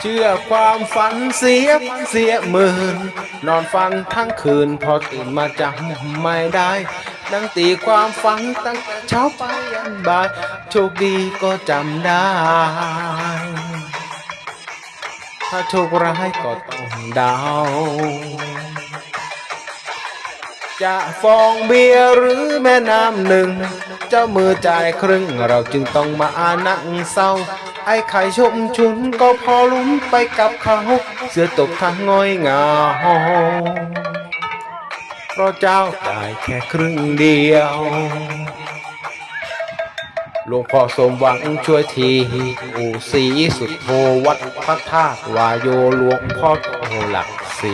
เชื่อความฝันเสียเสียหมื่น นอนฟังทั้งคืนพอตื่นมาจำไม่ได้นั่งตีความฝันตั้งแต่เช้าไปยันบ่าย โชคดีก็จำได้ ถ้าโชคร้ายก็ต้องเดาจะฟองเบียร์หรือแม่น้ำหนึ่ง เจ้ามือจ่ายครึ่งเราจึงต้องมานั่งเศร้า ไอ้ไข่ชมชุนก็พอลุ้มไปกับเขา เสือตกทางง่อยเหงาเพราะเจ้าจ่ายแค่ครึ่งเดียวหลวงพ่อสมหวังช่วยทีอูสีสุดโทวัดพระธาตุวายโยหลวงพ่อโตหลักสี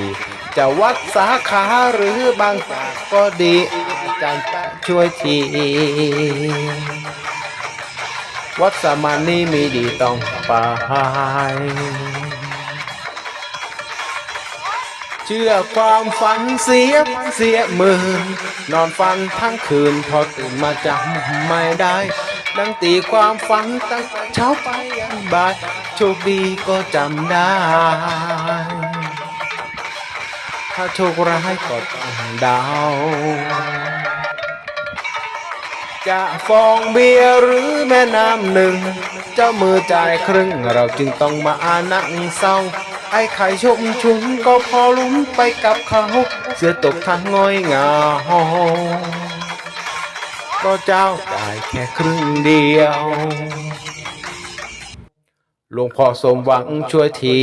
จะวัดสาขาหรือบางจากก็ดีอาจารย์ช่วยที วัดสมานนี้มีดีต้องไปเชื่อความฝันเสียเสียหมื่นนอนฟันทั้งคืนพอตื่นมาจำไม่ได้ ดังตีความฝันตั้งเช้าไปยันบ่ายโชคดีก็จำได้ ถ้าโชคร้ายก็ต้องเดา จะฟองเบียร์หรือแม่น้ำหนึ่ง เจ้ามือจ่ายครึ่ง เราจึงต้องมาานั่งเศร้า ไอ้ไข่ชมชุนก็พอลุ้มไปกับเขา เสือตกทางง่อยเหงาก็เจ้าจ่ายแค่ครึ่งเดียว หลวงพ่อสมหวังช่วยที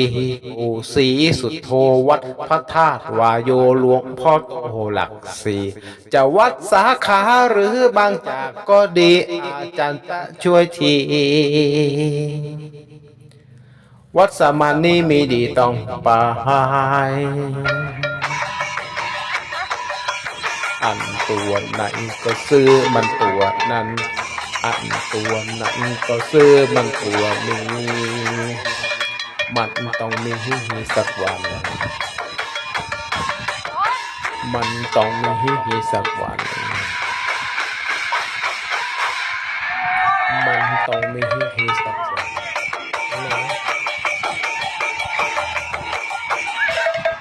อูสีสุดโทวัดพระธาตุวายโยหลวงพ่อโตหลักสีจะวัดสาขาหรือบางจากก็ดีอาจารย์ตะช่วยที วัดสมานนี้มีดีต้องไปอันตัวไหนก็ซื้อมันตัวนั้น อันตัวนั้นก็ซื้อมันตัวนี้ มันต้องมีสักวัน มันต้องมีสักวัน